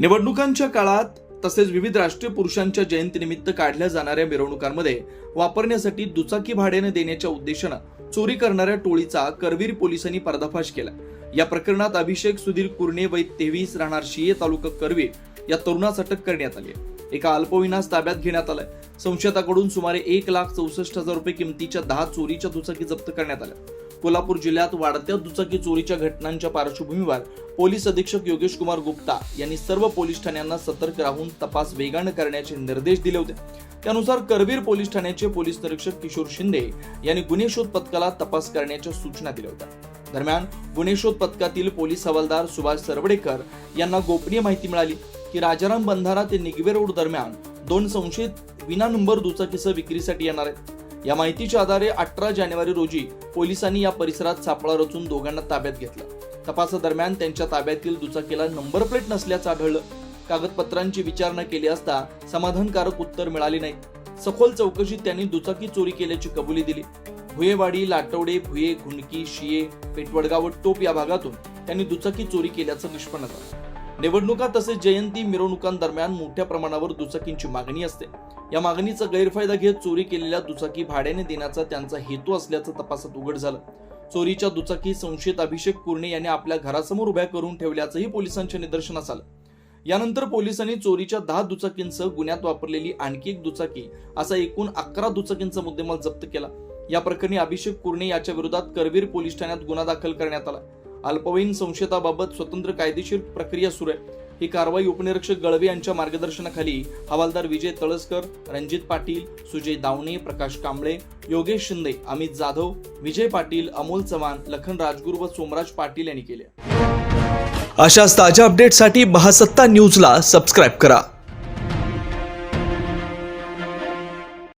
निवडणुकांच्या काळात तसेच विविध राष्ट्रीय पुरुषांच्या जयंतीनिमित्त काढल्या जाणाऱ्या मिरवणुकांमध्ये वापरण्यासाठी दुचाकी भाड्याने देण्याच्या उद्देशानं चोरी करणाऱ्या टोळीचा करवीर पोलिसांनी पर्दाफाश केला. या प्रकरणात अभिषेक सुधीर कुर्णे वय तेवीस राहणार शिये तालुका करवीर या तरुणास अटक करण्यात आली एका अल्पविनास ताब्यात घेण्यात आलाय. संशयताकडून सुमारे एक लाख चौसष्ट हजार रुपये किमतीच्या दहा चोरीच्या दुचाकी जप्त करण्यात आल्या. कोल्हापूर जिल्ह्यात वाढत्या दुचाकी चोरीच्या घटनांच्या पार्श्वभूमीवर पोलीस अधीक्षक योगेश कुमार गुप्ता यांनी सर्व पोलीस ठाण्यांना सतर्क राहून तपास वेगानं करण्याचे निर्देश दिले होते. त्यानुसार करवीर पोलीस ठाण्याचे पोलीस निरीक्षक किशोर शिंदे यांनी गुन्हे शोध पथकाला तपास करण्याच्या सूचना दिल्या होत्या. दरम्यान गुन्हे शोध पथकातील पोलीस हवालदार सुभाष सरवडेकर यांना गोपनीय माहिती मिळाली की राजाराम बंधारा ते निगवे रोड दरम्यान दोन संशयित विना नंबर दुचाकीसह विक्रीसाठी येणार आहेत. या माहितीच्या आधारे अठरा जानेवारी रोजी पोलिसांनी या परिसरात सापळा रचून दोघांना ताब्यात घेतलं. तपासादरम्यान त्यांच्या ताब्यातील दुचाकीला नंबर प्लेट नसल्याचं आढळलं. कागदपत्रांची विचारणा केली असता समाधानकारक उत्तर मिळाले नाही. सखोल चौकशीत त्यांनी दुचाकी चोरी केल्याची कबुली दिली. भुयेवाडी लाटवडे भुये घुणकी शिये पेटवडगाव टोप या भागातून त्यांनी दुचाकी चोरी केल्याचं निष्पन्न झालं. निवडणुका तसेच जयंती मिरवणुकांदरम्यान मोठ्या प्रमाणावर दुचाकींची मागणी असते. या मागणीचा गैरफायदा घेत चोरी केलेल्या दुचाकी भाड्याने देण्याचा त्यांचा हेतू असल्याचं तपासात उघड झालं. चोरीच्या दुचाकी संशयित अभिषेक कुर्णे यांनी आपल्या घरासमोर उभ्या करून ठेवल्याचंही पोलिसांच्या निदर्शनास आलं. यानंतर पोलिसांनी चोरीच्या दहा दुचाकींसह गुन्ह्यात वापरलेली आणखी एक दुचाकी असा एकूण अकरा दुचाकींचा मुद्देमाल जप्त केला. या प्रकरणी अभिषेक कुर्णे याच्या विरोधात करवीर पोलीस ठाण्यात गुन्हा दाखल करण्यात आला. अल्पवयीन संशयताबाबत स्वतंत्र कायदेशीर प्रक्रिया सुरू आहे. ही कारवाई उपनिरीक्षक गळवे यांच्या मार्गदर्शनाखाली हवालदार विजय तळसकर रणजित पाटील सुजय दावणे प्रकाश कांबळे योगेश शिंदे अमित जाधव विजय पाटील अमोल चव्हाण लखन राजगुरू व सोमराज पाटील यांनी केले. अशाच ताज्या अपडेटसाठी बहासत्ता न्यूजला सबस्क्राईब करा.